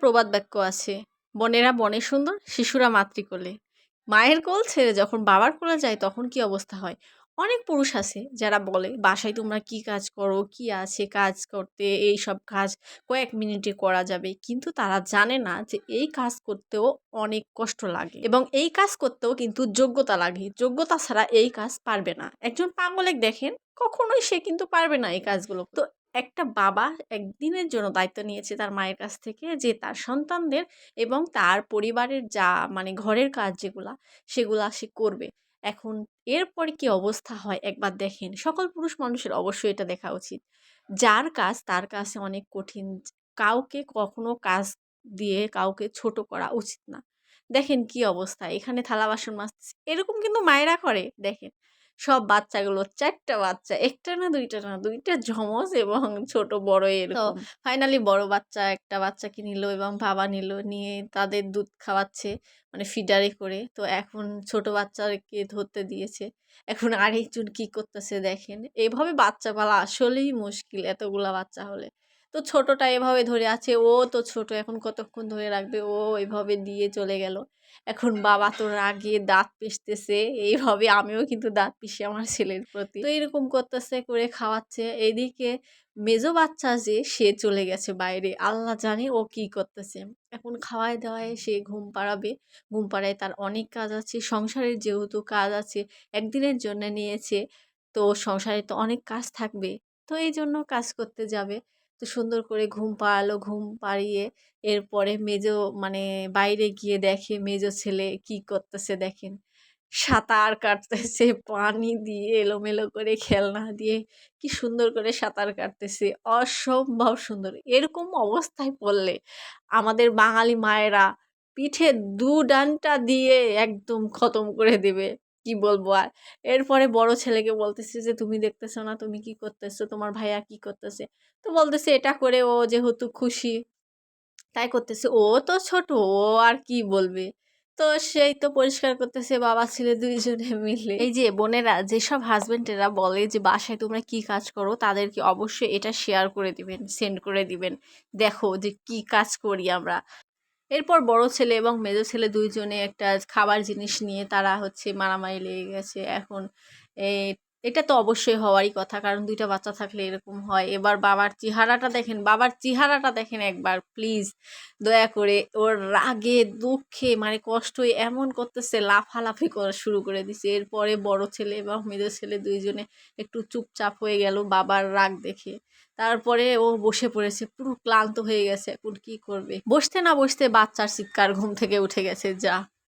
প্রবাদ বাক্য আছে, বনেরা বনে সুন্দর, শিশুরা মাতৃকোলে। মায়ের কোল ছেড়ে যখন বাবার কোলে যায়, তখন কি অবস্থা হয়? অনেক পুরুষ আছে যারা বলে, বাসায় তোমরা কি কাজ করো, কি আছে কাজ করতে, এই সব কাজ কয়েক মিনিটে করা যাবে। কিন্তু তারা জানে না যে এই কাজ করতেও অনেক কষ্ট লাগে এবং এই কাজ করতেও কিন্তু যোগ্যতা লাগে। যোগ্যতা ছাড়া এই কাজ পারবে না। একজন পাগলেক দেখেন, কখনোই সে কিন্তু পারবে না এই কাজগুলো তো একটা বাবা একদিনের জন্য দায়িত্ব নিয়েছে তার মায়ের কাছ থেকে যে তার সন্তানদের এবং তার পরিবারের যা মানে ঘরের কাজ যেগুলা, সেগুলা সে করবে। এখন এরপরে কি অবস্থা হয় একবার দেখেন। সকল পুরুষ মানুষের অবশ্যই এটা দেখা উচিত। যার কাজ তার কাছে অনেক কঠিন। কাউকে কখনো কাজ দিয়ে কাউকে ছোট করা উচিত না। দেখেন কি অবস্থা। এখানে থালা বাসন মাজতেছে। এরকম কিন্তু মায়েরা করে। দেখেন। সব বাচ্চাগুলো চারটা বাচ্চা একটা না দুইটা না দুইটা জমজ এবং ছোট বড় এরকম। ফাইনালি বড় বাচ্চা একটা বাচ্চাকে নিল এবং বাবা নিল নিয়ে তাদের দুধ খাওয়াচ্ছে মানে ফিডারে করে। তো এখন ছোট বাচ্চাকে ধরতে দিয়েছে। এখন আরেকজন কি করতেছে দেখেন। এভাবে বাচ্চা পালা আসলেই মুশকিল এতগুলা বাচ্চা হলে। তো ছোটটা এভাবে ধরে আছে, ও তো ছোট, এখন কতক্ষণ ধরে রাখবে? ও এভাবে দিয়ে চলে গেল। এখন বাবা তো রাগে দাঁত পিষতেছে। এইভাবে আমিও কিন্তু দাঁত পিষি আমার ছেলের প্রতি। তো এরকম করতেছে, করে খাওয়াচ্ছে। এইদিকে মেজো বাচ্চা যে, সে চলে গেছে বাইরে। আল্লাহ জানে ও কি করতেছে। এখন খাওয়ায় দাওয়ায় সে ঘুম পাড়াবে। ঘুম পাড়ায় তার অনেক কাজ আছে। সংসারের যেহেতু কাজ আছে, একদিনের জন্য নিয়েছে, তো সংসারে তো অনেক কাজ থাকবে। তো এই জন্য কাজ করতে যাবে। তো সুন্দর করে ঘুম পাড়ালো, ঘুম পাড়িয়ে এরপরে মেজো মানে বাইরে গিয়ে দেখে মেজো ছেলে কি করতেছে দেখেন। সাঁতার কাটতেছে, পানি দিয়ে এলোমেলো করে খেলনা দিয়ে কি সুন্দর করে সাঁতার কাটতেছে, অসম্ভব সুন্দর। এরকম অবস্থায় পড়লে আমাদের বাঙালি মায়েরা পিঠে দু ডানটা দিয়ে একদম খতম করে দেবে। কি বলব? আর এরপরে বড় ছেলেকে বলতেছে যে, তুমি দেখতেছো না, তুমি কি করতেছো? তোমার ভাইয়া কি করতেছে? তো বলতেছে, এটা করে ও যেহেতু খুশি, তাই করতেছে। ও তো ছোট, ও আর কি বলবে? তো সেই তো পরিষ্কার করতেছে, বাবা ছেলে দুইজনে মিলে। এই যে বোনেরা, যেসব হাজবেন্ডেরা বলে যে, বাসায় তোমরা কি কাজ করো? তাদেরকে অবশ্যই এটা শেয়ার করে দিবেন, সেন্ড করে দিবেন। দেখো যে কি কাজ করি আমরা। এরপর বড় ছেলে এবং মেজো ছেলে দুইজনে একটা খাবার জিনিস নিয়ে তারা হচ্ছে মারামারি লেগে গেছে। এখন এই এটা তো অবশ্যই হওয়ারই কথা। কারণ দুইটা বাচ্চা থাকলে এরকম হয়। এবার বাবার চেহারাটা দেখেন, বাবার চেহারাটা দেখেন একবার প্লিজ দয়া করে ওর রাগে, দুঃখে মানে কষ্টই এমন করতেছে, লাফালাফি করা শুরু করে দিছে। এরপরে বড় ছেলে এবং মেজো ছেলে দুইজনে একটু চুপচাপ হয়ে গেল বাবার রাগ দেখে। তারপরে ও বসে পড়েছে, পুরো ক্লান্ত হয়ে গেছে। এখন কি করবে? বসতে না বসতে বাচ্চার চিৎকার ঘুম থেকে উঠে গেছে, যা।